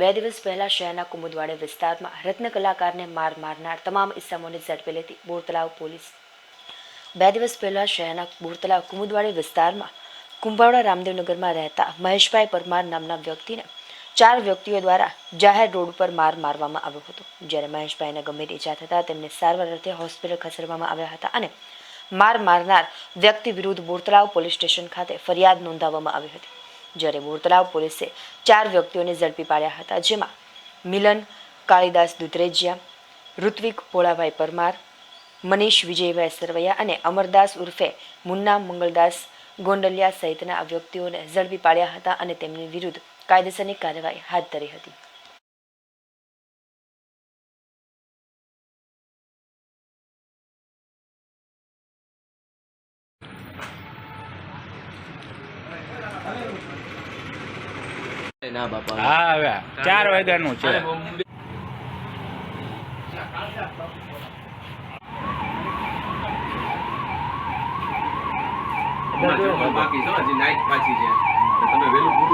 બે દિવસ પહેલા શહેરના કુમુદવાડે વિસ્તારમાં રત્ન કલાકારને માર મારનાર તમામ ઇસમોને ઝડપે લેતી બોરતલાવ પોલીસ. બે દિવસ પહેલા શહેરના બોરતલાવ કુમુદવાડી વિસ્તારમાં કુંભાવડા રામદેવનગરમાં રહેતા મહેશભાઈ પરમાર નામના વ્યક્તિને ચાર વ્યક્તિઓ દ્વારા જાહેર રોડ પર માર મારવામાં આવ્યો હતો. જ્યારે મહેશભાઈને ગંભીર ઈજા થતાં તેમને સારવાર અર્થે હોસ્પિટલ ખસેડવામાં આવ્યા હતા અને માર મારનાર વ્યક્તિ વિરુદ્ધ બોરતલાવ પોલીસ સ્ટેશન ખાતે ફરિયાદ નોંધાવવામાં આવી હતી. જ્યારે બોરતલાવ પોલીસે ચાર વ્યક્તિઓને ઝડપી પાડ્યા હતા, જેમાં મિલન, કાળીદાસ દુધરેજિયા ઋત્વિક ભોળાભાઈ પરમાર, મનીષ વિજયભાઈ સરવૈયા અને અમરદાસ ઉર્ફે મુન્ના મંગળદાસ ગોંડલિયા સહિતના આ વ્યક્તિઓને ઝડપી પાડ્યા હતા અને તેમની વિરુદ્ધ કાયદેસરની કાર્યવાહી હાથ ધરી હતી. ના બાપા. હા હવે. ચાર વાગ્યાનું છે. બાકી છે હજી નાઈટ પાછી છે. તમે વહેલું પૂરું